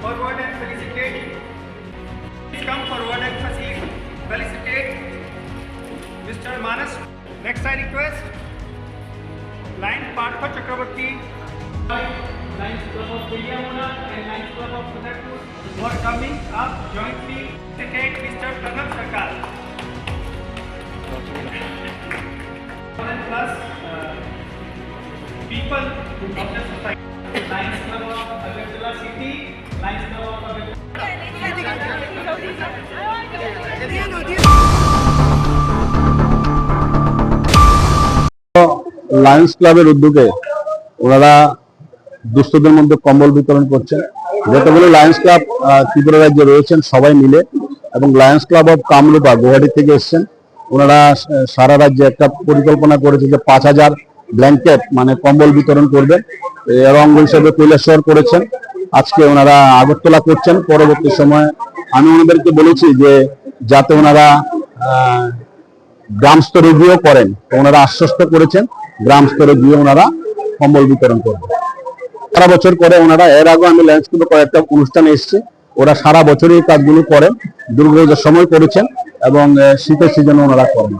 Forward and felicitate. Please come forward and. Felicitate. Mr. Manas. Next I request. Lion Partha Chakraborty. Club and Lions Club of Sundarpur who are coming up jointly. Felicitate Mr. Pranav Sarkar. Plus uh, people who of the society. Lions Club of Agartala City, Lions Club of Agartala. Lions ক্লাবের উদ্যোগে ওনারা দুস্থদের মধ্যে কম্বল বিতরণ করছেন। যতগুলো Lions club Tripura রাজ্যে রয়েছেন সবাই মিলে এবং Lions Club of Kamrupa Guwahati থেকে এসেছেন। ওনারা সারা রাজ্যে একটা পরিকল্পনা করেছে যে পাঁচ হাজার ব্ল্যাঙ্কেট মানে কম্বল বিতরণ করবেন। এর অঙ্গ হিসেবে কৈলাসহর করেছেন। আজকে ওনারা আগরতলা করছেন। পরবর্তী সময়ে আমি ওনাদেরকে বলেছি যে যাতে ওনারা গ্রাম স্তরে গিয়েও করেন। ওনারা আশ্বস্ত করেছেন, গ্রাম স্তরে গিয়ে ওনারা কম্বল বিতরণ করবেন। সারা বছর করে ওনারা। এর আগে আমি ল্যান্ডস্কেপে কয়েকটা অনুষ্ঠানে এসেছি। ওরা সারা বছরই কাজগুলো করেন। দুর্গাপূজার সময় করেছেন এবং শীতের সিজনে ওনারা করেন।